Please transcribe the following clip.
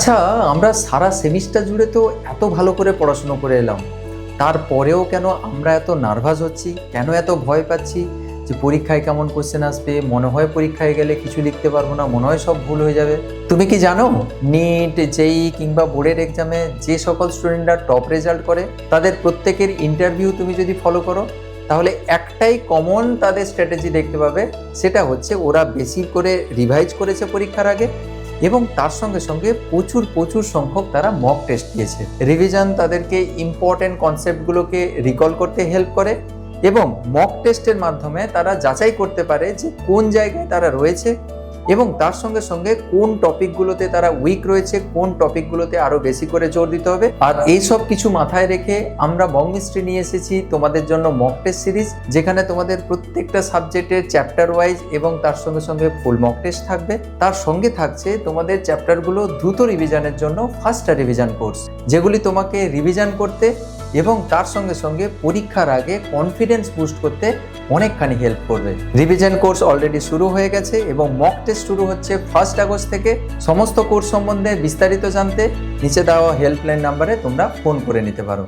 আচ্ছা আমরা সারা সেমিস্টার জুড়ে তো এত ভালো করে পড়াশুনো করে এলাম। তারপরেও কেন আমরা এত নার্ভাস হচ্ছি? কেন এত ভয় পাচ্ছি? যে পরীক্ষায় কেমন কোশ্চেন আসবে? মনে হয় পরীক্ষায় গেলে কিছু লিখতে পারব না, মনে হয় সব ভুল হয়ে যাবে। তুমি কি জানো নিট জেই কিংবা বোর্ডের এক্সামে যে সকল স্টুডেন্টরা টপ রেজাল্ট করে, তাদের প্রত্যেকের ইন্টারভিউ তুমি যদি ফলো করো, তাহলে একটাই কমন তাদের স্ট্র্যাটেজি দেখতে পাবে, সেটা হচ্ছে ওরা বেশি করে রিভাইজ করেছে পরীক্ষার আগে এবং তার সঙ্গে সঙ্গে প্রচুর প্রচুর সংখ্যক তারা মক টেস্ট দিয়েছে। রিভিশন তাদেরকে ইম্পর্টেন্ট কনসেপ্টগুলোকে রিকল করতে হেল্প করে এবং মক টেস্টের মাধ্যমে তারা যাচাই করতে পারে যে কোন জায়গায় তারা রয়েছে এবং তার সঙ্গে সঙ্গে কোন টপিকগুলোতে তারা উইক রয়েছে, কোন টপিকগুলোতে আরও বেশি করে জোর দিতে হবে। আর এই সব কিছু মাথায় রেখে আমরা বংমিস্ট্রি নিয়ে এসেছি তোমাদের জন্য মক টেস্ট সিরিজ যেখানে তোমাদের প্রত্যেকটা সাবজেক্টের চ্যাপ্টার ওয়াইজ এবং তার সঙ্গে সঙ্গে ফুল মক টেস্ট থাকবে। তার সঙ্গে থাকছে তোমাদের চ্যাপ্টারগুলো দ্রুত রিভিশনের জন্য ফার্স্ট রিভিশন কোর্স যেগুলি তোমাকে রিভিশন করতে এবং তার সঙ্গে সঙ্গে পরীক্ষার আগে কনফিডেন্স বুস্ট করতে অনেকখানি হেল্প করবে। রিভিশন কোর্স অলরেডি শুরু হয়ে গেছে এবং মক টেস্ট শুরু হচ্ছে ফার্স্ট আগস্ট থেকে সমস্ত কোর্স সম্বন্ধে বিস্তারিত জানতে নিচে দেওয়া হেল্পলাইন নাম্বারে তোমরা ফোন করে নিতে পারো।